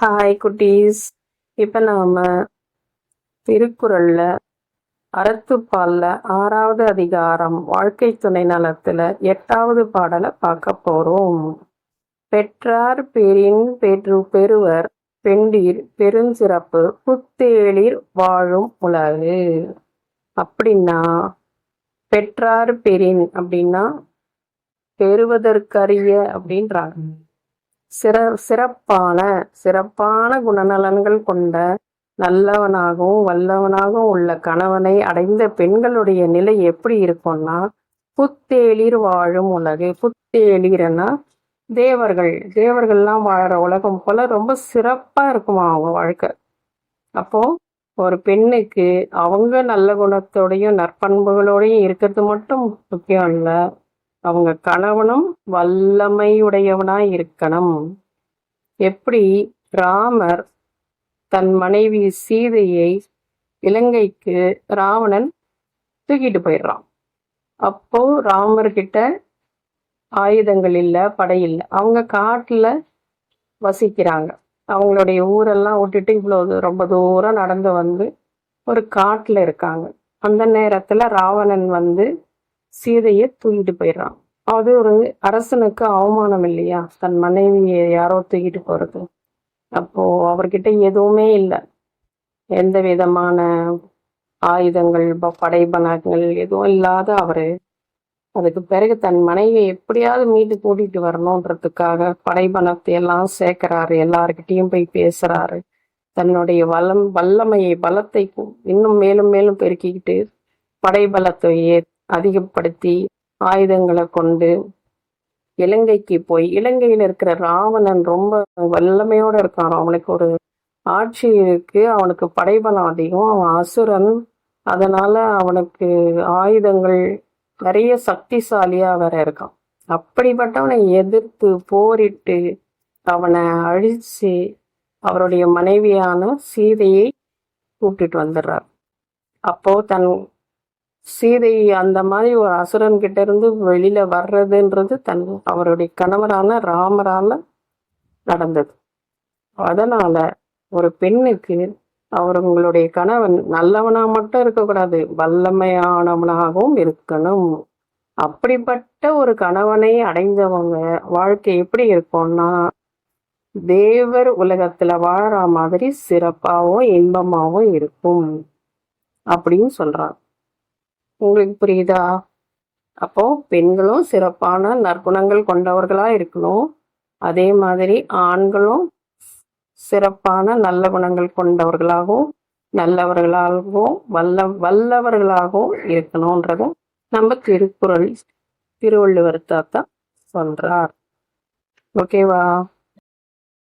Hi குட்டீஸ். இப்போ நாம் திருக்குறளில் அறத்துப்பாலில் ஆறாவது அதிகாரம் வாழ்க்கை துணை நலத்தில் எட்டாவது பாடலை பார்க்க போகிறோம் பெற்றார் பெரின் பெற்று பெறுவர் பெண்டீர் பெருஞ்சிறப்பு புத்தேளிர் வாழும் உலகு. அப்படின்னா பெற்றார் பெரின் அப்படின்னா பெறுவதற்கரிய அப்படின்றாங்க. சிற சிறப்பான சிறப்பான குணநலன்கள் கொண்ட நல்லவனாகவும் வல்லவனாகவும் உள்ள கணவனை அடைந்த பெண்களுடைய நிலை எப்படி இருக்கும்னா புத்தேளிர் வாழும் உலகு. புத்தேளிர்னா தேவர்கள். தேவர்கள்லாம் வாழற உலகம் போல ரொம்ப சிறப்பா இருக்குமா அவங்க வாழ்க்கை. அப்போ ஒரு பெண்ணுக்கு அவங்க நல்ல குணத்தோடையும் நற்பண்புகளோடையும் இருக்கிறது மட்டும் முக்கியம் இல்லை. அவங்க கணவனும் வல்லமையுடையவனாய் இருக்கணும் எப்படி ராமர் தன் மனைவி சீதையை இலங்கைக்கு ராவணன் தூக்கிட்டு போயிடுறான். அப்போ ராமர்கிட்ட ஆயுதங்கள் இல்லை படை இல்லை. அவங்க காட்டில் வசிக்கிறாங்க. அவங்களுடைய ஊரெல்லாம் விட்டுட்டு இவ்வளோ ரொம்ப தூரம் நடந்து வந்து ஒரு காட்டில் இருக்காங்க. அந்த நேரத்தில் ராவணன் வந்து சீதையை தூக்கிட்டு போயிடுறான். அது ஒரு அரசனுக்கு அவமானம் இல்லையா? தன் மனைவியை யாரோ தூக்கிட்டு போறது. அப்போ அவர்கிட்ட எதுவுமே இல்லை. எந்த விதமான ஆயுதங்கள் ப- படைபலங்கள் எதுவும் இல்லாத அவரு அதுக்கு பிறகு தன் மனைவியை எப்படியாவது மீட்டு கூட்டிட்டு வரணுன்றதுக்காக படைபணத்தை எல்லாம் சேர்க்கிறாரு. எல்லார்கிட்டயும் போய் பேசுறாரு. தன்னுடைய வளம் வல்லமையை பலத்தை இன்னும் மேலும் மேலும் பெருக்கிக்கிட்டு படைபலத்தை அதிகப்படுத்தி ஆயுதங்களை கொண்டு இலங்கைக்கு போய் இலங்கையில் இருக்கிற ராவணன் ரொம்ப வல்லமையோட இருக்கான். அவனுக்கு ஒரு ஆட்சி இருக்கு அவனுக்கு படைபலம் அதிகம் அவன் அசுரன். அதனால அவனுக்கு ஆயுதங்கள் நிறைய சக்திசாலியா வேற இருக்கான். அப்படிப்பட்டவனை எதிர்த்து போரிட்டு அவனை அழிச்சு அவருடைய மனைவியான சீதையை கூப்பிட்டுட்டு வந்துடுறார். அப்போ தன் சீதை அந்த மாதிரி ஒரு அசுரன் கிட்ட இருந்து வெளியில வர்றதுன்றது தன் அவருடைய கணவரான ராமரால நடந்தது. அதனால ஒரு பெண்ணுக்கு அவர்களுடைய கணவன் நல்லவனா மட்டும் இருக்கக்கூடாது வல்லமையானவனாகவும் இருக்கணும். அப்படிப்பட்ட ஒரு கணவனை அடைந்தவங்க வாழ்க்கை எப்படி இருக்கும்னா தேவர் உலகத்துல வாழற மாதிரி சிறப்பாகவும் இன்பமாகவும் இருக்கும் அப்படின்னு சொல்றாங்க. உங்களுக்கு புரியுதா? அப்போ பெண்களும் சிறப்பான நற்குணங்கள் கொண்டவர்களா இருக்கணும். அதே மாதிரி ஆண்களும் சிறப்பான நல்ல குணங்கள் கொண்டவர்களாகவும் நல்லவர்களாகவும் வல்ல வல்லவர்களாகவும் இருக்கணும்ன்றத நம்ம திருக்குறள் திருவள்ளுவர் தாத்தா சொல்றார். ஓகேவா?